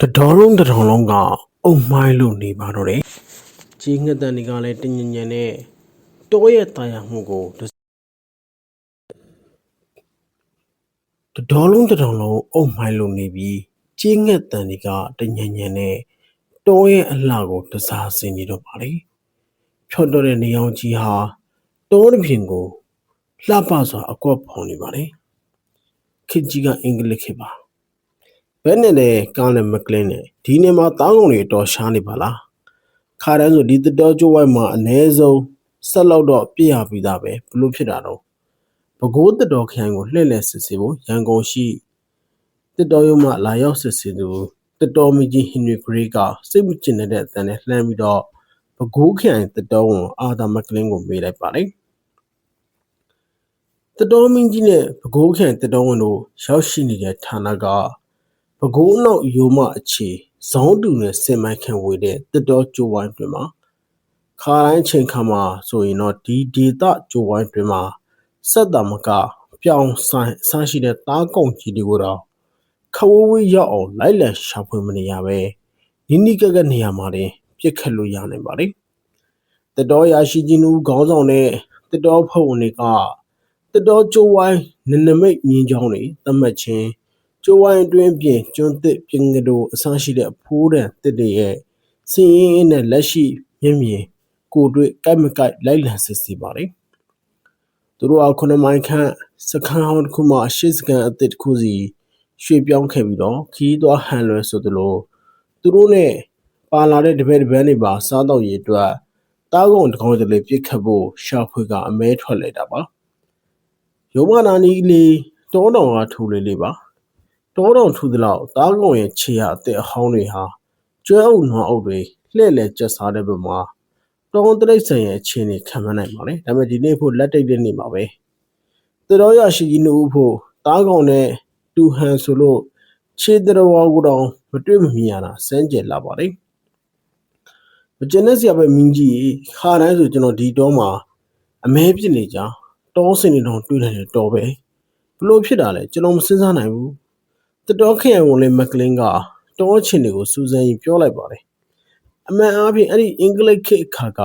တတော်လုံးတတော်လုံးကအုံမိုင်းလို့နေပါတော့တယ်ကြီးငှက်တန်တွေကလည်းတညင်ညင်နဲ့တောရဲ့တာယာမှုကိုတတတော်လုံးတတော်လုံးအုံမိုင်းလို့နေပြီးကြီးငှက်တန်တွေကတညင်ညင်နဲ့တောရဲ့အလှကိုတစားစင်နေတော့ပါလေဖြော့တော့တဲ့နေအောင်ကြီးဟာတောတစ်ပြင်ကိုလှပစွာအကွက်ဖော်နေပါလေခေတ်ကြီးကအင်္ဂလိပ်ခေတ်ပါ ဘယ်နဲ့လဲကောင်းလဲမကလင်းနဲ့ဒီနေ့မှာတောင်းကုန်တွေအတော်ရှားနေပါလားခါတန်းဆိုဒီတတော်ကျိုးဝိုက်မှာအ ਨੇ ဆုံးဆက်လောက်တော့ပြည့်ရပြီးသားပဲဘလို့ဖြစ်တာတော့ဘကိုးတတော်ခရိုင်ကိုလှည့်လည်စစ်ဆေးဖို့ရန်ကုန်ရှိတတော်ရုံမှလာရောက်စစ်ဆေးသူတတော်မကြီးဟင်နရီဂရေးကစိတ်မကျင်တဲ့အတန်နဲ့လှမ်းပြီးတော့ဘကိုးခရိုင်တတော်ဝန်အာသာမကလင်းကိုမေးလိုက်ပါလေတတော်မင်းကြီးနဲ့ဘကိုးခရိုင်တတော်ဝန်တို့ရောက်ရှိနေတဲ့ဌာနက ပဲခူးနောက်ရိုးမအခြေဇောင်းတူနဲ့စင်မိုက်ခံဝေတဲ့တစ်တော်ကျိုးဝိုင်းတွင်မှာ ခါတိုင်းချိန်ခါမှာဆိုရင်တော့ ဒီဒေတာကျိုးဝိုင်းတွင်မှာဆက်တာမက ပြောင်းဆိုင်အဆရှိတဲ့တားကုံကြီးတွေကိုတော့ခဝဝေးရောက်အောင် လိုက်လံရှာဖွေမနေရပဲနိနိကကနေရာမှာတင်ပြစ်ခတ်လို့ရနိုင်ပါလေတတော်ရရှိကြီးနူးခေါင်းဆောင်တဲ့တတော်ဖုတ်ဝင်တွေကတတော်ကျိုးဝိုင်းနနမိတ်မြင်းချောင်းတွေတတ်မှတ်ခြင်း ကျိုးဝိုင်းအတွင်းပြင်ကျွန်းသစ်ပြင်ကတိုအဆရှိတဲ့ဖိုးတန်တစ်တွေရဲ့စင်ရင်အင်းနဲ့လက်ရှိမြင်မြင်ကိုယ်တွေ့ကြိုက်မကြိုက်လိုက်လံစစ်စီပါလေသူတို့ကခုနမိုင်ခန့်စခန်းဟောင်းတစ်ခုမှရှေ့စကန်အသစ်တစ်ခုစီရွှေ့ပြောင်းခဲ့ပြီးတော့ခီးသွားဟန်လွယ်ဆိုသလိုသူတို့နဲ့ပါလာတဲ့တပည့်တပန်းတွေပါစားတော့ရည်အတွက်တားကုံတကောင်းတလေပြစ်ခတ်ဖို့ရှာဖွေကအမဲထွက်လိုက်တာပါယောမနာနီလေးတောတောင်ကထူလေးလေးပါ တောတောင်ထူသလောက်တားကုံရဲ့ခြေရအသက်အဟောင်းတွေဟာကျွဲအုပ်နွားအုပ်တွေလှဲ့လေကျက်စားတဲ့ဘက်မှာတောင်းတိရစ္ဆာန်ရဲ့အခြေအနေခံမနိုင်ပါနဲ့ဒါပေမဲ့ဒီနေ့ဖို့လက်တိတ်တဲ့နေ့မှာပဲတတော်ရရှိကြီးနှုတ်ဖို့တားကုံနဲ့တူဟန်ဆိုလို့ခြေတတော်ဝါကိုတောင်မတွေ့မမြင်ရတာစမ်းကြယ်လာပါလေမကျန်တဲ့ဆရာပဲမင်းကြီးခါတိုင်းဆိုကျွန်တော်ဒီတောမှာအမဲပြစ်နေကြတောစင်နေတော့တွေ့တယ်တော်ပဲဘလို့ဖြစ်တာလဲကျွန်တော်မစဉ်းစားနိုင်ဘူး တတော်ခရိုင်ဝင်လေမကလင်းကတောချင်တွေကိုစူးစမ်းရင်ပြောလိုက်ပါတယ်အမှန်အားဖြင့်အဲ့ဒီအင်္ဂလိပ်ခေတ်အခါက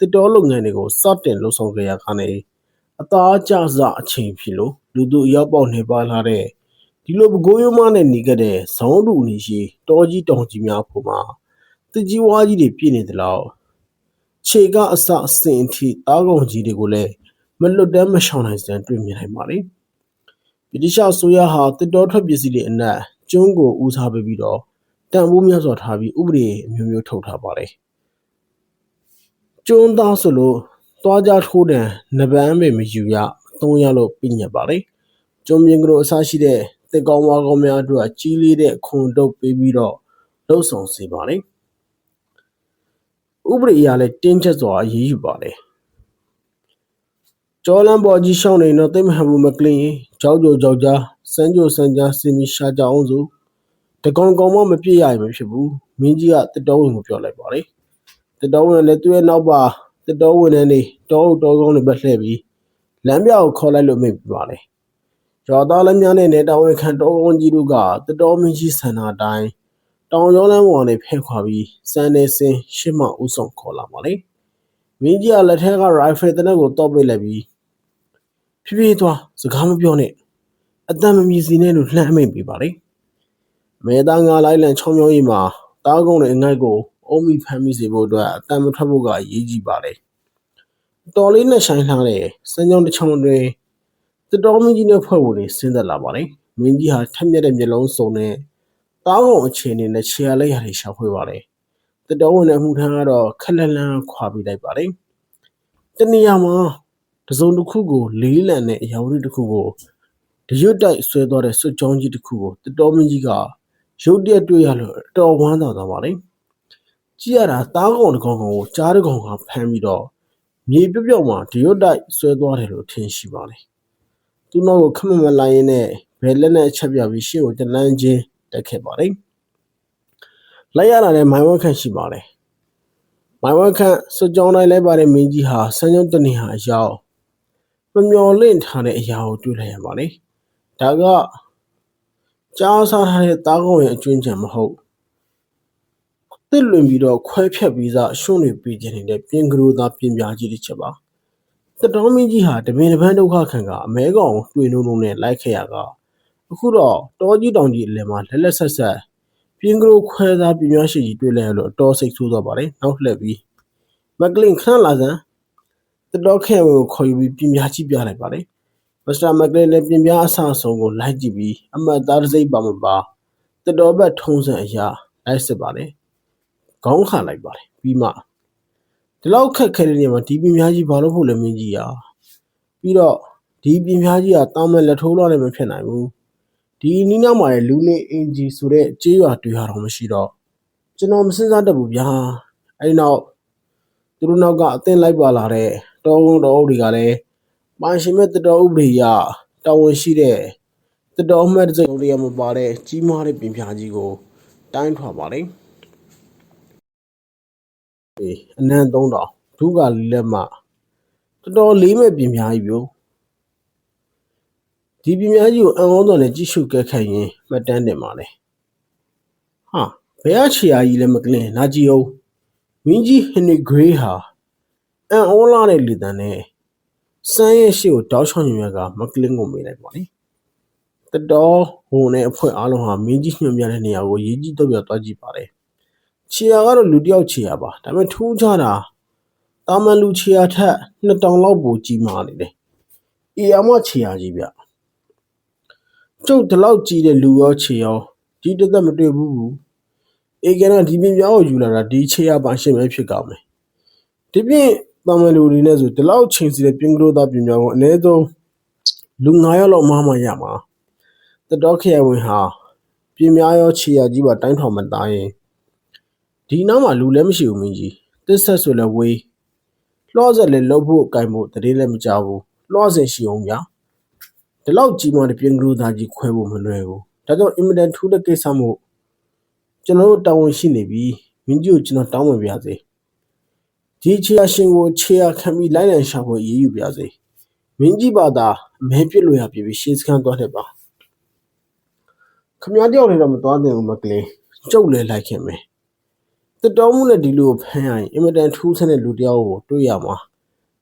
တတော်လုပ်ငန်းတွေကိုစတင်လှုပ်ဆောင်ကြရခါနေအသားကျစအချိန်ဖြစ်လို့လူသူအရောက်ပေါက်နေပါလာတဲ့ဒီလိုပကိုးရုံးမနဲ့နေခဲ့တဲ့ဇောင်းတူနေရှိတောကြီးတောင်ကြီးများဖို့မှာတကြီးဝါးကြီးတွေပြည့်နေသလောက်ခြေကအစအစင်အထိတားကုန်ကြီးတွေကိုလည်းမလွတ်တမ်းမရှောင်နိုင်စံတွေ့မြင်နိုင်ပါလေ ဗြိတိရှဆိုရဟာတစ်တော်ထွက်ပစ္စည်းတွေအနက်ကျွန်းကိုဦးစားပေးပြီးတော့တန်ဖိုးများစွာထားပြီးဥပဒေအမျိုးမျိုးထုတ်ထားပါတယ်။ကျွန်းသားဆိုလို့သွားကြထိုးတယ်နဗန်းပဲမယူရသုံးရလို့ပြညတ်ပါလေ။ကျွန်းမြင်ကလေးအစားရှိတဲ့တစ်ကောင်ဝါကောင်များအတွက်ကြီးလေးတဲ့ခွန်တုပ်ပေးပြီးတော့လှုပ်ဆောင်စေပါလေ။ဥပဒေအရလည်းတင်းကျပ်စွာအရေးယူပါလေ။ ကျော်လန်းပေါ်ကြီးရှောင်းနေတော့တိတ်မဟန်ဘူးမကလင်းရင်ကြောက်ကြကြောက်ကြားစမ်းကြစမ်းကြားစင်မီရှာကြအောင်စုတကောင်ကောင်မှမပြည့်ရရင်မဖြစ်ဘူးမင်းကြီးကတတော်ဝင်ကိုပြောလိုက်ပါလေတတော်ဝင်လည်းသူ့ရဲ့နောက်ပါတတော်ဝင်နေနေတောအုပ်တော်ကောင်းတွေပဲလှည့်ပြီးလမ်းပြောက်ကိုခေါ်လိုက်လို့မိတ်ပြပါလေကျော်သားလည်းများနဲ့တောင်ဝင်ခံတော်ကောင်းကြီးတို့ကတတော်မင်းကြီးဆန္ဒအတိုင်းတောင်ကျောင်းလမ်းပေါ်ကနေဖဲခွာပြီးစံနေစင်ရှစ်မဦးဆောင်ခေါ်လာပါလေမင်းကြီးကလက်ထက်ကရိုင်ဖယ်တနက်ကိုတော့ပိတ်လိုက်ပြီး ဖြည်းဖြည်းသွားစကားမပြောနဲ့အတန်မမြည်စီနဲ့လို့လှမ်းအမိန်ပေးပါလေမဲသားငါလိုက်လံချောင်းချောင်းကြီးမှာတားကုန်းနဲ့အငိုက်ကိုအုံးမိဖမ်းမိစေဖို့အတွက်အတန်မထွက်ဖို့ကအရေးကြီးပါလေတော်လေးနဲ့ဆိုင်လှတဲ့စမ်းကြောင်းတစ်ချောင်းတွင်တတော်မင်းကြီးနဲ့ဖွဲ့ဝင်နေဆင်းသက်လာပါလေမင်းကြီးဟာထက်မြက်တဲ့မျက်လုံးစုံနဲ့တားကုန်းအခြေအနေနဲ့ခြေရလက်ရတွေရှာဖွေပါလေတတော်ဝင်တဲ့အမှုထမ်းကတော့ခက်လက်လန်းခွာပြီးလိုက်ပါလေတနေရာမှာ တစုံတစ်ခုကို လေးလံတဲ့အရာဝတ္ထုတစ်ခုကို တရွတ်တိုက်ဆွဲသွားတဲ့စွတ်ကြောင်းကြီးတစ်ခုကိုတတော်မင်းကြီးကရုတ်တရက်တွေ့ရလို့အတော်ဝမ်းသာသွားပါလေကြည့်ရတာတားကောင်တစ်ကောင်ကိုကြားတစ်ကောင်ကဖမ်းပြီးတော့မြေပြုတ်ပြုတ်မှာတရွတ်တိုက်ဆွဲသွားတယ်လို့ထင်ရှိပါလေသူ့နောက်ကိုခမမလိုက်ရင်းနဲ့ဘယ်လက်နဲ့အချက်ပြပြီးရှေ့ကိုတလန်းချင်းတက်ခဲ့ပါလေလိုက်ရတာလည်းမိုင်ဝက်ခန့်ရှိပါလေမိုင်ဝက်ခန့်စွတ်ကြောင်းတိုင်းလိုက်ပါတဲ့မင်းကြီးဟာစမ်းကြောင်းတနေဟာအရောက် မမျော်လင့်ထားတဲ့အရာကိုတွေ့လိုက်ရပါလေဒါကကြားစားထားတဲ့သားကောင်ရဲ့အကျွင်းချံမဟုတ်တစ်လွင်ပြီးတော့ခွဲဖြက်ပြီးသားအရှုံးတွေပြီးခြင်းနေတဲ့ပြင်ကလေးသားပြင်ပြကြီးတစ်ချက်ပါတတော်မင်းကြီးဟာတပင်တပန်းဒုက္ခခံကအမဲကောင်တွေ့နှုံနှုံနဲ့လိုက်ခဲ့ရကအခုတော့တောကြီးတောင်ကြီးအလယ်မှာလက်လက်ဆက်ဆက်ပြင်ကလေးခွဲသားပြင်းရရှိကြီးတွေ့လဲလို့အတော်စိတ်ဆိုးသွားပါတယ်နောက်လှည့်ပြီးမကလင်ခန့်လာစမ်း တတော်ခဲကိုခေါ်ယူပြီးပြင်ပြကြီးပြလိုက်ပါတယ်မစ္စတာမကလင်လည်းပြင်ပြအဆအဆုံးကိုလိုက်ကြည့်ပြီးအမတ်သားတစ်စိတ်ပါမပါတတော်ဘက်ထုံးစံအရာလိုက်စစ်ပါတယ်ခေါင်းခါလိုက်ပါတယ်ပြီးမှဒီလောက်ခက်ခဲတဲ့နေရာမှာဒီပြင်ပြကြီးဘာလို့ဖို့လဲမင်းကြီးอ่ะပြီးတော့ဒီပြင်ပြကြီးကတာမန်လက်ထိုးလို့လည်းမဖြစ်နိုင်ဘူးဒီနီးနားမှာလည်းလူနေအင်ဂျီဆိုတဲ့ကြေးရွာတွေဟာတော့မရှိတော့ကျွန်တော်မစင်စားတတ်ဘူးဗျာအဲဒီနောက်သူတို့နောက်ကအသင်းလိုက်ပါလာတဲ့ တော်ဝန်တော်အုပ်တွေကလည်းမိုင်ရှင်မဲ့တတော်ဥပဒေရတာဝန်ရှိတဲ့တတော်မှတ်တဲ့စိတ်တွေကမပါတဲ့ကြီးမားတဲ့ပြင်ပြကြီးကိုတိုင်းထွာပါလေအေးအနံ3000ဒုကလက်မတော်တော်လေးမဲ့ပြင်ပြကြီးပြိုဒီပြင်ပြကြီးကိုအံ့ဩတော်နဲ့ကြည့်ရှုကဲခတ်ရင်မှတ်တမ်းတင်ပါလေဟာဘယ်အချီယာကြီးလဲမကလင်နာကြည့်အောင်မင်းကြီးဟင်နရီဂရေးဟာ အံ့ဩလာတဲ့လူတန်းနဲ့စမ်းရဲ့ရှေ့ကိုတောက်ချောင်းညွှန်ရကမကလင်းကိုမေးလိုက်ပါလေတတော်ဟိုနဲ့အဖွဲ့အားလုံးဟာမင်းကြီးညွှန်ပြတဲ့နေရာကိုရေးကြီးတော့ပြသွားကြည့်ပါတယ်ခြေရာကတော့လူတစ်ယောက်ခြေရာပါဒါပေမဲ့ထူးခြားတာတာမန်လူခြေရာထက်နှစ်တောင်လောက်ပိုကြီးမာနေတယ်အေယာမခြေရာကြီးဗျကျုပ်ဒီလောက်ကြီးတဲ့လူရောခြေရောဒီတစ်သက်မတွေ့ဘူးဘူးအေကနဒီပြင်ပြောင်းကိုယူလာတာဒီခြေရာပါရှင်းမဲဖြစ်ကောင်းမယ်ဒီပြင် တာမန်လူတွေနဲ့ဆိုဒီလောက်ချိန်စီတဲ့ပြင်ကလေးသားပြင်ပြောင်းကိုအနည်းဆုံးလူ9ယောက်လောက်မှမှရမှာတတော်ခရဝင်ဟာပြင်များရောခြေရာကြီးပါတိုင်းထောင်မသားရင်ဒီနောက်မှာလူလည်းမရှိဘူးမင်းကြီးတစ်ဆက်ဆိုလည်းဝေးလွှော့ဆက်လည်းလှုပ်ဖို့အကင်ဖို့တတိလည်းမကြောက်ဘူးလွှော့ဆက်ရှိအောင်ဗျာဒီလောက်ကြီးမားတဲ့ပြင်ကလေးသားကြီးခွဲဖို့မလွယ်ဘူးဒါကြောင့်အင်မတန်ထူးတဲ့ကိစ္စမို့ကျွန်တော်တို့တာဝန်ရှိနေပြီမင်းကြီးကိုကျွန်တော်တောင်းပန်ပါစေ ဒီခြေရရှင်ကိုခြေရခံပြီးလိုက်လံရှာဖို့ရည်ယူပါစေမင်းကြီးပါသာအမဲပြစ်လို့ရပြီရှင်းစခန်းသွားတယ်ပါခမရတယောက်လည်းတော့မသွားသင့်ဘူးမကလေးကျုပ်လည်းလိုက်ခင်မယ်တတော်မှုနဲ့ဒီလူကိုဖမ်းရရင်အင်မတန်ထူးဆန်းတဲ့လူတယောက်ကိုတွေ့ရမှာ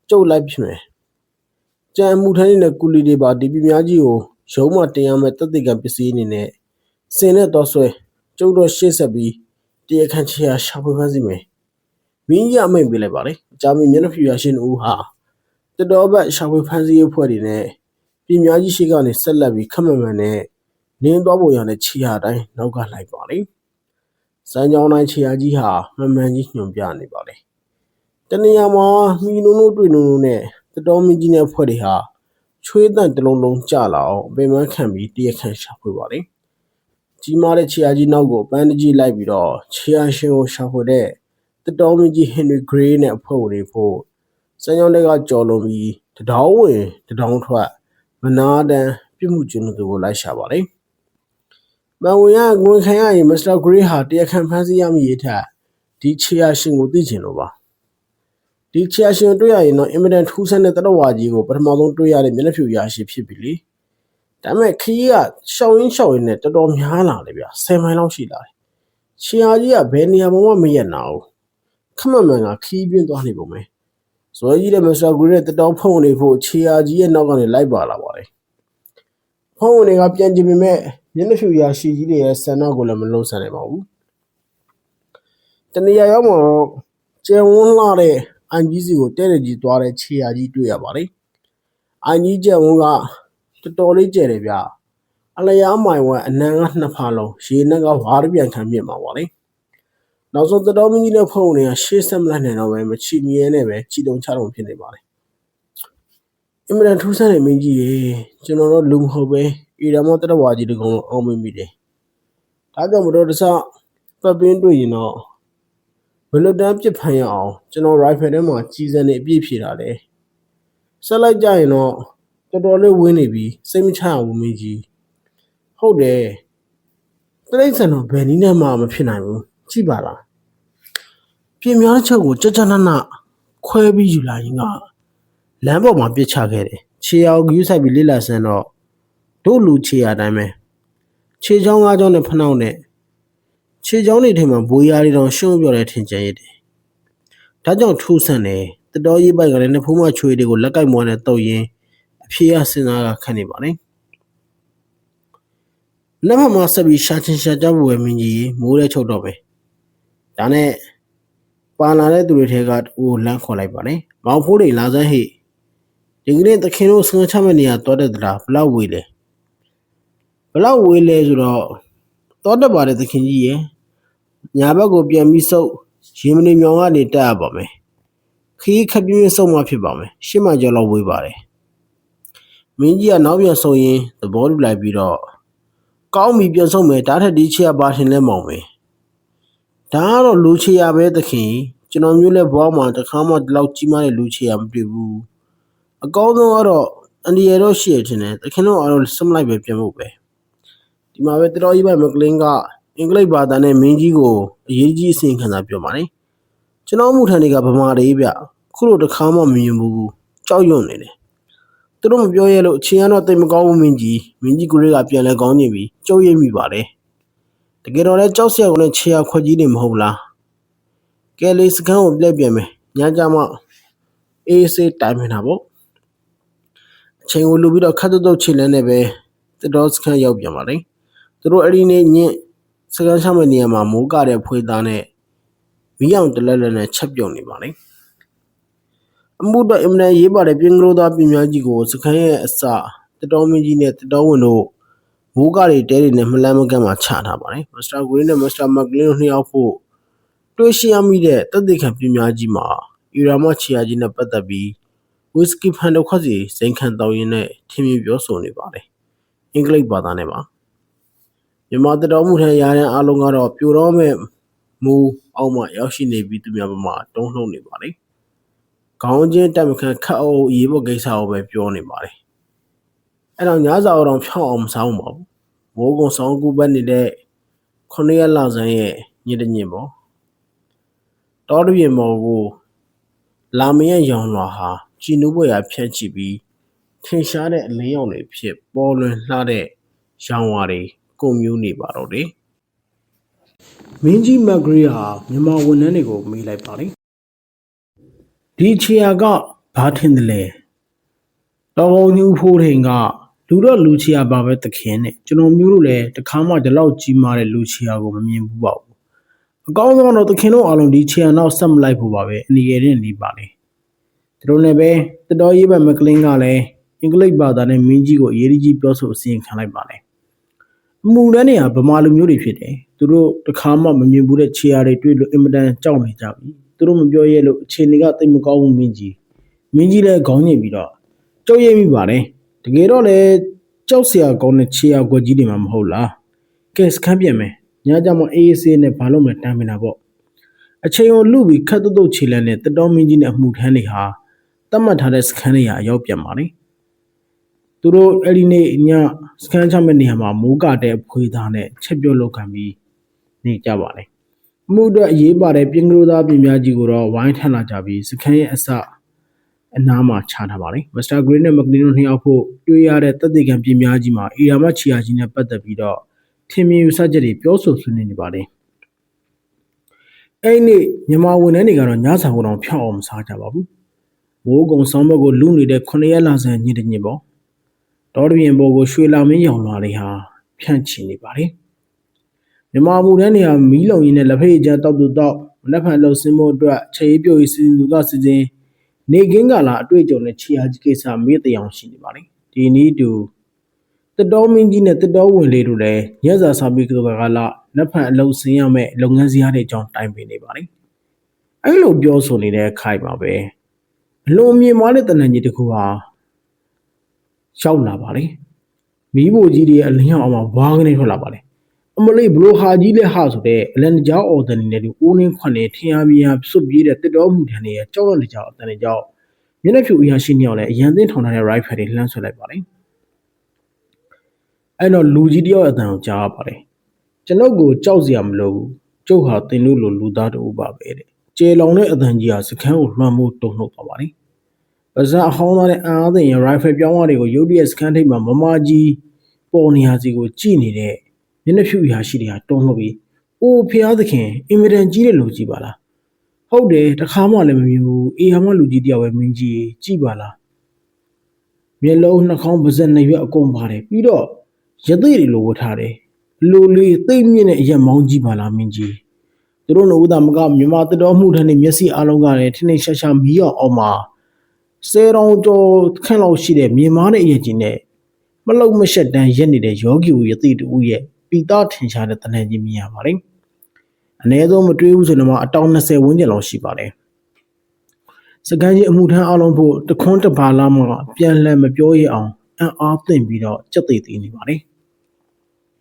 ကျုပ်လိုက်ဖြစ်မယ်ကြံမှုထမ်းနေတဲ့ကုလီတွေပါဒီပများကြီးကိုရုံးမတင်ရမယ့်တက်တဲ့ကံပစ္စည်းအနေနဲ့စင်နဲ့တော့ဆွဲကျုပ်တို့ရှေ့ဆက်ပြီးတရားခံချရာရှာဖွေဖမ်းစီမယ် မင်းကြီးအမိန်ပေးလိုက်ပါလေအကြမ်းမျက်နှာဖြူရရှင်ဦးဟာတတော်ဘက်ရှာဖွေဖမ်းဆီးရေးဖွဲ့တွေနဲ့ပြည်များကြီးရှိကနေဆက်လက်ပြီးခက်မှန်မှန်နဲ့နင်းသွားဖို့ရတဲ့ခြေရာတိုင်းနောက်ကလိုက်ပါလေစမ်းကြောင်းတိုင်းခြေရာကြီးဟာမှန်မှန်ကြီးညွန်ပြနေပါလေတနေရာမှာမိနုံတို့တွေ့နုံတို့နဲ့တတော်မင်းကြီးနဲ့ဖွဲ့တွေဟာချွေးတန့်တလုံးလုံးကြလာအောင်အပင်မခံပြီးတရခန့်ရှာဖွေပါလေကြီးမားတဲ့ခြေရာကြီးနောက်ကိုပန်းတကြီးလိုက်ပြီးတော့ခြေရာရှင်ကိုရှာဖွေတဲ့ တတော်မင်းကြီးဟင်နရီဂရေးနဲ့အဖွဲ့ဝင်တွေဖို့စမ်းကြောင်းတွေကကြော်လုံးပြီးတဒေါင်းဝင်တဒေါင်းထွက်မနာတန်ပြမှုကျွန်းသူကိုလိုက်ရှာပါလေမန်ဝင်ရငွေခံရရင်မစ္စတာဂရေးဟာတရားခံဖမ်းဆီးရမည်ရထဒီခြေရာရှင်ကိုသိချင်လို့ပါဒီခြေရာရှင်တွေ့ရရင်တော့အင်မတန်ထူးဆန်းတဲ့တရဝါကြီးကိုပထမဆုံးတွေ့ရတဲ့မျက်နှာဖြူရာရှိဖြစ်ပြီလေဒါပေမဲ့ခရီးကရှောင်းရင်းရှောင်းရင်းနဲ့တော်တော်များလာတယ်ဗျ10မိုင်လောက်ရှိလာတယ်ခြေရာကြီးကဘယ်နေရာမှမရက်နာဘူး ခမမှန်ကခီးပြင်းသွားနေပုံပဲဇွဲကြီးတဲ့မစ္စတာဂရီရဲ့တတော်ဖုံနေဖို့ခြေရာကြီးရဲ့နောက်ကနေလိုက်ပါလာပါတယ်ဖုံတွေကပြန်ကြည့်ပေမဲ့မျက်နှာဖြူရာရှိကြီးတွေရဲ့ဆန္ဒကိုလည်းမလုံးဆန်နိုင်ပါဘူးတနေရာရောက်မှာတော့ကျယ်ဝန်းလာတဲ့အန်ကြီးစီကိုတဲ့တဲ့ကြီးသွားတဲ့ခြေရာကြီးတွေ့ရပါတယ်အန်ကြီးကျယ်ဝန်းကတော်တော်လေးကျယ်တယ်ဗျအလျားမိုင်ဝက်အနံကနှစ်ဖာလုံးရေနက်ကဝါးပြန်ခံမြင့်မှာပါလေ နောက်ဆုံးတတော်မင်းကြီးနဲ့ဖုန်းတွေကရှေ့ဆက်မလိုက်နိုင်တော့ပဲမချီမီရဲနဲ့ပဲချီတုံချတုံဖြစ်နေပါလေအင်မတန်ထူးဆန်းတဲ့မင်းကြီးရေကျွန်တော်တို့လူမဟုတ်ပဲအီရမတတဝါကြီးတကောင်အောင်မိမိတယ်ဒါကြောင့်မတော်တဆပတ်ပင်းတွေ့ရင်တော့ဘယ်လိုတန်းပြစ်ဖမ်းရအောင်ကျွန်တော် rifle ထဲမှာကြီးစံနေအပြည့်ဖြေတာလေဆက်လိုက်ကြရင်တော့တော်တော်လေးဝင်းနေပြီစိတ်မချအောင်မင်းကြီးဟုတ်တယ်တိရစ္ဆာန်တော့ဘယ်နည်းနဲ့မှမဖြစ်နိုင်ဘူး ကြည့်ပါလားပြင်များတဲ့ချုပ်ကိုကြကြနနခွဲပြီးယူလာရင်ကလမ်းပေါ်မှာပြစ်ချခဲ့တယ်ခြေအောင်ယူဆိုင်ပြီးလိလာဆန်းတော့တို့လူခြေရအတိုင်းပဲခြေချောင်းငါးချောင်းနဲ့ဖနှောက်နဲ့ခြေချောင်းတွေထဲမှာဘိုးရားတွေတောင်ရှုံးပြောတဲ့ထင်ကြရတယ်။ဒါကြောင့်ထိုးဆန့်တယ်တတော်ရေးပိုက်ကလည်းနှစ်ဖူးမချွေတွေကိုလက်ကိုက်မွားနဲ့တုပ်ရင်းအဖေရစဉ်းစားကခတ်နေပါလေ။လက်မမဆက်ပြီးရှာချင်းရှာကြဖို့ပဲမင်းကြီးမိုးတဲ့ချုပ်တော့ပဲ။ ဒါနဲ့ပါလာတဲ့သူတွေထဲကအိုးလန်းခေါ်လိုက်ပါလေ။မောင်ဖိုးတွေလာစမ်းဟိဒီကနေ့သခင်တို့ဆန်းချမဲ့နေရာတောတဲ့သလားဘလောက်ဝေးလဲ။ဘလောက်ဝေးလဲဆိုတော့တောတက်ပါတယ်သခင်ကြီးရဲ့ညာဘက်ကိုပြန်ပြီးဆုပ်ရေမနေမြောင်ကနေတက်ရပါမယ်ခီးခပ်ပြင်းပြင်းဆုပ်မှဖြစ်ပါမယ်ရှစ်မှကျော်လောက်ဝေးပါတယ်မင်းကြီးကနောက်ပြန်ဆုံရင်သဘောတူလိုက်ပြီးတော့ကောင်းပြီပြန်ဆုံးမယ်တားထက်ဒီချီကပါထင်လဲမောင်ပဲ ဒါကတော့လူချီရပဲသခင်ကျွန်တော်မျိုးလဲဘွားမှာတခါမှဒီလောက်ကြီးမားတဲ့လူချီရမတွေ့ဘူးအကောင်းဆုံးကတော့အန်ဒီရတော့ရှိရတင်တယ်သခင်တို့အားလုံးစမလိုက်ပဲပြန်ဖို့ပဲဒီမှာပဲတတော်ကြီးပိုင်မကလင်းကအင်္ဂလိပ်ဘာသာနဲ့မင်းကြီးကိုအရေးကြီးအစီရင်ခံစာပြောပါတယ်ကျွန်တော်မှုထန်တွေကဗမာတွေဗျခုလိုတစ်ခါမှမမြင်ဘူးကြောက်ရွံ့နေတယ်သူတို့မပြောရလို့အချင်းကတော့တိတ်မကောင်းဘူးမင်းကြီးမင်းကြီးကိုတွေကပြန်လဲကောင်းနေပြီကြုတ်ရိပ်မိပါတယ် တကယ်တော့လဲကြောက်စရာကလည်းခြေရခွက်ကြီးနေမဟုတ်လားကဲလေးစကန်းကိုပြက်ပြန်မယ်ညကြမှာအေးစေးတိုင်မင်တာပေါ့အချိန်ကိုလူပြီးတော့ခတ်တုတ်တုတ်ခြေလဲနေပဲတတော်စကန်းရောက်ပြန်ပါလေသူတို့အဲ့ဒီနေ့ညင်စကန်ချမဲ့နေရာမှာမိုးကတဲ့ဖွေးသားနဲ့မီးအောင်တလက်လက်နဲ့ချက်ပြုံနေပါလေအမှုတော့အင်မတန်ရေးပါတဲ့ပြင်ကလေးသားပြင်များကြီးကိုစခန်းရဲ့အစတတော်မင်းကြီးနဲ့တတော်ဝင်တို့ မိုးကတွေတဲတွေနဲ့မလန်းမကန့်မှာချထားပါတယ်မစ္စတာဂရင်းနဲ့မစ္စတာမက်ကလင်းတို့နှစ်ယောက်ဖို့တွေ့ရှိရမိတဲ့တက်သိခံပြင်များကြီးမှာအီရာမချီယာကြီးနဲ့ပတ်သက်ပြီးဝီစကီဖန်တော့ခွက်စီစိန်ခံတော်ရင်းနဲ့ထင်မြင်ပြောဆိုနေပါတယ်အင်္ဂလိပ်ဘာသာနဲ့ပါမြန်မာတတော်မှုထံရာရန်အလုံးကတော့ပြိုတော့မဲ့မူအောက်မှရောက်ရှိနေပြီးသူများပမာတုံးလှုပ်နေပါလေ။ခေါင်းချင်းတက်မခန့်ခတ်အုပ်ရေးဖို့ကိစ္စကိုပဲပြောနေပါလေ။ အဲ့တော့ညစာအောင်ဖြောင်းအောင်မဆောင်ပါဘူး။မိုးကုံဆောင်ကူပတ်နေတဲ့ခုနှစ်ရက်လောက်စမ်းရဲ့ညစ်တညစ်ပေါ့။တောတပြင်းမော်ကိုလာမရဲ့ရောင်လွာဟာကြည်နုပွဲရာဖြန့်ချပြီးထင်ရှားတဲ့အလင်းရောင်တွေဖြစ်ပေါ်လွင်လှတဲ့ရောင်ဝါတွေကုန်မျိုးနေပါတော့တယ်မင်းကြီးမက်ဂရီဟာမြန်မာဝန်ထမ်းတွေကိုမေးလိုက်ပါလေဒီချီယာကဘာထင်တယ်လဲတော်ဘုံညူဖိုးထိန်က လူတော့လူချီယာပါပဲတခင်နဲ့ကျွန်တော်မျိုးတို့လည်းတခါမှဒီလောက်ကြီးမားတဲ့လူချီယာကိုမမြင်ဘူးပါဘူးအကောင်းဆုံးတော့တခင်တို့အားလုံးဒီချီယာနောက်ဆက်မလိုက်ဖို့ပါပဲအနေရတဲ့နေပါလေသူတို့လည်းပဲတတော်ရေးဘက်မကလင်းကလည်းအင်္ဂလိပ်ဘာသာနဲ့မင်းကြီးကိုအရေးကြီးပြောဆိုအစီရင်ခံလိုက်ပါလေအမှုတန်းတွေကဗမာလူမျိုးတွေဖြစ်တယ်သူတို့တခါမှမမြင်ဘူးတဲ့ခြေရာတွေတွေ့လို့အင်မတန်ကြောက်နေကြပြီသူတို့မပြောရဲလို့အခြေအနေကတိတ်မကောင်းဘူးမင်းကြီးမင်းကြီးလည်းခေါင်းညင်ပြီးတော့ကြောက်ရွံ့မိပါတယ် တကယ်တော့လည်းကြောက်စရာကောင်းတဲ့ခြေရာကွက်ကြီးတွေမှမဟုတ်လားကဲစခန်းပြန်မယ်ညကြမှာအေးအေးဆေးနဲ့ဘာလို့မလဲတမ်းမနေတာပေါ့အချိန်ကိုလူပြီးခတ်တုတ်တုတ်ခြေလန်းနဲ့တတော်မင်းကြီးနဲ့အမှုထမ်းတွေဟာတတ်မှတ်ထားတဲ့စခန်းတွေဟာရောက်ပြန်ပါလေသူတို့အဲ့ဒီနေ့ညစကန်ချမဲ့နေရာမှာမိုးကတဲ့ဖွေးသားနဲ့ချက်ပြုတ်လောက်ခံပြီးနေကြပါလေမှုအတွက်အရေးပါတဲ့ပြင်ကလေးသားပြင်များကြီးကိုတော့ဝိုင်းထန်လာကြပြီးစကန်ရဲ့အစ အနားမှာခြားထားပါလေမစ္စတာဂရင်းနဲ့မကလင်းတို့နှစ်ယောက်ဖို့တွေ့ရတဲ့တက်သေးကံပြင်များကြီးမှာအီယာမချီယာကြီးနဲ့ပတ်သက်ပြီးတော့ထင်မြင်ယူဆချက်တွေပြောဆိုဆွေးနွေးနေပါလေအဲ့နေ့မြန်မာဝန်ထမ်းတွေကတော့ညစာကိုတော့ဖြောင်းအောင်မစားကြပါဘူးမိုးကုံဆောင်ဘက်ကိုလူနေတဲ့9ရက်လာဆန်ညစ်တဲ့ညစ်ပေါ့တောတပြင်ပေါ်ကိုရွှေလာမင်းရောင်လွာတွေဟာဖြန့်ချီနေပါတယ်မြမမှုတန်းတွေဟာမီးလုံရင်းနဲ့လက်ဖက်ရည်ကျတောက်တူတောက်မနှက်ဖန်လှုပ်ဆင်းဖို့အတွက်ခြေရေးပြုတ်ရေးစီစဉ်သူကစီစဉ် နေကင်းကလာအတွေ့အကြုံနဲ့ခြေဟာကြီးကိစ္စမေ့တယောင်ရှိနေပါလေဒီနည်းတူတတော်မင်းကြီးနဲ့တတော်ဝင်လေးတို့လည်းညဇာစာပြီးကကလာလက်ဖန်အလုပ်ဆင်းရမယ့်လုပ်ငန်းစရာတွေအကြောင်းတိုင်ပင်နေပါလေအဲ့လိုပြောဆိုနေတဲ့ခိုင်ပါပဲအလွန်မြင်မာတဲ့တဏ္ဍာကြီးတစ်ခုဟာရောက်လာပါလေမီးဘိုကြီးတွေအလင်းရောက်အောင်ဝါးကနေထွက်လာပါလေ အမလေးဘလိုဟာကြီးလဲဟာဆိုတဲ့အလန်ကြောက်အော်တန်နေတယ်ဦးနှင်းခွန်နေထင်ရမြင်စွတ်ပြေးတဲ့တစ်တော်မှုထန်နေရဲ့ကြောက်ရတဲ့ကြောက်အတန်နေကြောက်မျက်နှာဖြူအရာရှိနေအောင်လဲအရန်သိထောင်ထားတဲ့ rifle တွေလှမ်းဆွဲလိုက်ပါလေအဲ့တော့လူကြီးတယောက်အတန်ကိုကြားပါလေကျွန်ုပ်ကိုကြောက်စရာမလိုဘူးကျုပ်ဟာတင်လို့လိုလူသားတူပါပဲတဲ့ကျေလောင်တဲ့အတန်ကြီးဟာစခန်းကိုလွှမ်းမိုးတုံ့နှုတ်သွားပါလေပါဇာအဟောင်းသားတဲ့အာအသင်ရရိုင်ဖယ်ပြောင်းဝါတွေကိုရုတ်တရက်စကန်ထိပ်မှာမမကြီးပေါ်နေရစီကိုကြည့်နေတဲ့ မျက်နှာဖြူရာရှိတွေကတွန်းလှုပ်ပြီးအိုးဖျားသခင်အင်မတန်ကြီးတဲ့လူကြီးပါလားဟုတ်တယ်တခါမှလည်းမမြင်ဘူးအေဟာမလူကြီးတယောက်ပဲမင်းကြီးကြည့်ပါလားမျက်လုံးနှာခေါင်းပါးစပ်နှစ်ရွက်အကုန်ပါတယ်ပြီးတော့ရသေးတွေလိုဝတ်ထားတယ်အလိုလေးသိမ့်မြင့်တဲ့အရက်မောင်းကြီးပါလားမင်းကြီးသူတို့နှုတ်သားမကမြမတတော်မှုထက်နေမျက်စိအလုံးကလည်းထင်းထင်းရှားရှားမီးအောင်အောင်မှာဆယ်တောင်ကျော်ခန့်လောက်ရှိတဲ့မြေမားတဲ့အရက်ကြီးနဲ့မလုံမရှက်တန်းရက်နေတဲ့ယောဂီဦးရတိတူရဲ့ ပီတာထင်ရှားတဲ့တဏ္ဍာကြီးမြင်ရပါတယ်။အ ਨੇ ဆုံးမတွေးဘူးဆိုတော့မှအတောင်20ဝန်းကျင်လောက်ရှိပါတယ်။စကန်ကြီးအမှုထမ်းအလုံးဖို့တခွန်းတစ်ပါလာမှပြန်လှန်မပြောရအောင်အံ့အားသင့်ပြီးတော့ကြက်သိသိနေပါတယ်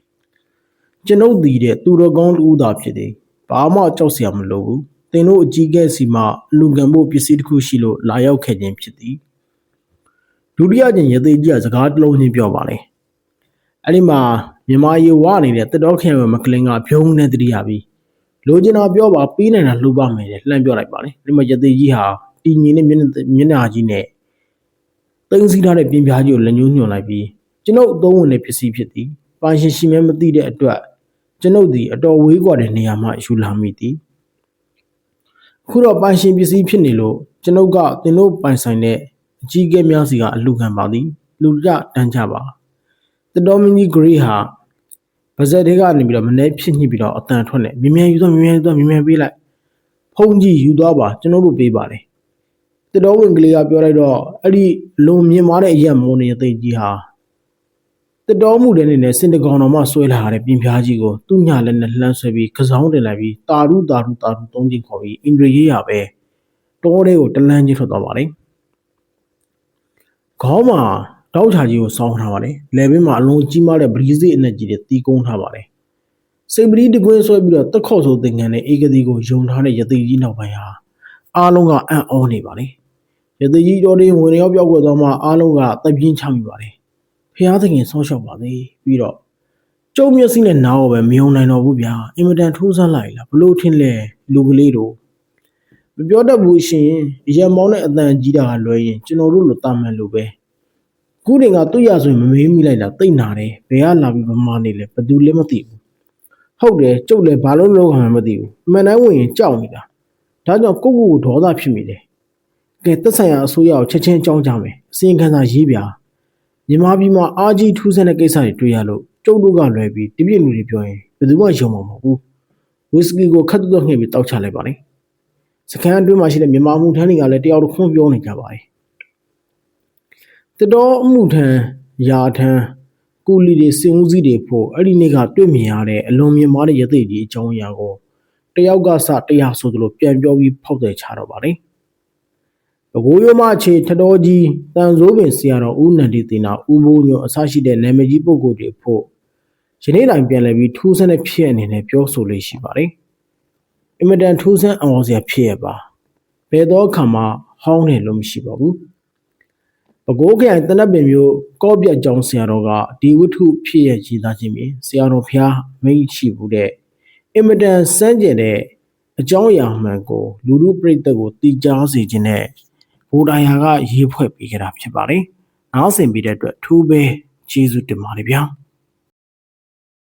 ။ကျွန်ုပ်ဒီတဲ့သူတော်ကောင်းတူသာဖြစ်တယ်။ဘာမှကြောက်စရာမလိုဘူး။သင်တို့အကြီးကဲစီမှလူကံဖို့ပစ္စည်းတစ်ခုရှိလို့လာရောက်ခဲ့ခြင်းဖြစ်သည်။ဒုတိယကျင်ရသေးကြီးကစကားတစ်လုံးချင်းပြောပါလေအဲ့ဒီမှာ မြန်မာရေဝနေတဲ့တတော်ခင်ဝမကလင်းကဖြုံးနေတတိယပြီးလိုချင်တာပြောပါပြီးနိုင်တာလှုပ်ပါမယ်တဲ့လှမ်းပြောလိုက်ပါလေအဲ့ဒီမှာရသေးကြီးဟာတီညီနဲ့မျက်နှာမျက်နှာကြီးနဲ့တင်းစီထားတဲ့ပြင်ပြားကြီးကိုလက်ညှိုးညွှန်လိုက်ပြီးကျွန်ုပ်အသုံးဝင်တဲ့ပစ္စည်းဖြစ်သည်ပါရှင်ရှင်မဲမသိတဲ့အတွက်ကျွန်ုပ်ဒီအတော်ဝေးกว่าတဲ့နေရာမှာယူလာမိသည်အခုတော့ပိုင်ရှင်ပစ္စည်းဖြစ်နေလို့ကျွန်ုပ်ကသင်တို့ပိုင်ဆိုင်တဲ့အကြီးအကဲများစီကအလှခံပါသည်လူကြတန်းကြပါတတော်မင်းကြီးဂရိဟာ ဗဇက်တွေကနေပြီးတော့မနေ့ဖြစ်ညှိပြီးတော့အတန်ထွက်နေမြင်မြန်ယူသွားမြင်မြန်ယူသွားမြင်မြန်ပေးလိုက်ဖုန်ကြီးယူသွားပါကျွန်တော်တို့ပေးပါတယ်တတော်ဝင်ကလေးကပြောလိုက်တော့အဲ့ဒီလုံမြင်မာတဲ့အရက်မိုးနေတဲ့သိကြီးဟာတတော်မှုတဲ့နေနဲ့စင်တကောင်တော်မှဆွဲလာရတဲ့ပြင်ပြားကြီးကိုသူ့ညလည်းနဲ့လှမ်းဆွဲပြီးကစားတင်လိုက်ပြီးတာရုတာရုတာရုသုံးချင်းခေါ်ပြီးအင်ဒရီရေးရပဲတောထဲကိုတလန်းချင်းထွက်သွားပါတယ်ခေါင်းမှာ တောက်ချာကြီးကိုစောင်းထားပါတယ်။လယ်ဘင်းမှာအလုံးကြီးမားတဲ့ဗလီစိအနက်ကြီးတွေတီးကုန်းထားပါတယ်။စိတ်ပရိတကွင်းဆွဲပြီးတော့တက်ခေါက်ဆိုသင်္ကန်းနဲ့အေကတိကိုယုံထားတဲ့ရသေးကြီးနောက်ပိုင်းဟာအားလုံးကအံ့ဩနေပါလေ။ရသေးကြီးတော်လေးဝင်ရောက်ပြောက်ွယ်သွားမှအားလုံးကတပ်ပြင်းချမိပါတယ်။ဖျားသခင်ဆောင်းလျှောက်ပါသေးပြီးတော့ကျုံမျက်စိနဲ့နားတော့ပဲမယုံနိုင်တော့ဘူးဗျာ။အင်မတန်ထိုးဆန်းလိုက်လားဘလို့ထင်လဲလူကလေးတို့မပြောတတ်ဘူးရှင်အရက်မောင်းတဲ့အတန်ကြီးတာကလွဲရင်ကျွန်တော်တို့လိုတာမန်လိုပဲ။ ခုတင်ကသူ့ရဆိုရင်မမေးမိလိုက်တာတိတ်နာတယ်။ဘယ်ကလာပြီးဗမာနေလဲဘယ်သူလည်းမသိဘူး။ဟုတ်တယ်ကျုပ်လည်းဘာလို့လောက်မှမသိဘူး။အမှန်တမ်းဝင်ရင်ကြောက်နေတာ။ဒါကြောင့်ကိုယ့်ကိုယ်ကိုဒေါသဖြစ်မိတယ်။ကဲသက်ဆိုင်ရာအစိုးရကိုချက်ချင်းကြောင်းကြမယ်။အစင်ခံစာရေးပြ။မြန်မာပြည်မှာအာကြီးထူးဆန်းတဲ့ကိစ္စတွေတွေ့ရလို့ကျုပ်တို့ကလွယ်ပြီးတပြည့်လူတွေပြောရင်ဘယ်သူမှယုံမှာမဟုတ်ဘူး။ဝီစကီကိုခတ်တုတ်ငှက်ပြီးတောက်ချလိုက်ပါလေ။စကန်အတွင်းမှာရှိတဲ့မြန်မာမှုထမ်းတွေကလည်းတယောက်တစ်ခွန်းပြောနေကြပါတယ်။ တတော်အမှုထမ်းယာထမ်းကူလီတွေစင်ဦးစီးတွေဖို့အဲ့ဒီနေ့ကတွေ့မြင်ရတဲ့အလွန်မြင်မာတဲ့ရသေးကြီးအကြောင်းအရာကိုတယောက်ကစတရားဆိုသလိုပြန်ပြောပြီးဖောက်တယ်ချတော့ပါလေ။ဘကိုးရမအခြေထတော်ကြီးတန်စိုးပင်ဆရာတော်ဦးနန္ဒီတင်နာဦးဘိုးညိုအစရှိတဲ့နာမည်ကြီးပုဂ္ဂိုလ်တွေဖို့ယနေ့တိုင်ပြန်လဲပြီးထူးဆန်းတဲ့ဖြစ်အနေနဲ့ပြောဆိုလေးရှိပါတယ်။အင်မတန်ထူးဆန်းအောင်စရာဖြစ်ရပါ။ဘယ်တော့အခါမှဟောင်းတယ်လို့မရှိပါဘူး။ ပဲခူးခရိုင်တနက်ပင်မျိုးကော့ပြတ်ကျောင်းဆရာတော်ကဒီဝတ္ထုဖြစ်ရရည်သားခြင်းဖြင့်ဆရာတော်ဖျားမိတ်ရှိဘူးတဲ့အင်မတန်စမ်းကြင်တဲ့အကြောင်းအရာမှန်ကို လူလူပြိတ္တကိုတည်ကြားစေခြင်းနဲ့ဘူဒိုင်ယာကရေးဖွဲ့ပေးကြတာဖြစ်ပါတယ်။နားဆင်ပြီးတဲ့အတွက်ထူးပဲကျေးဇူးတင်ပါတယ်ဗျာ။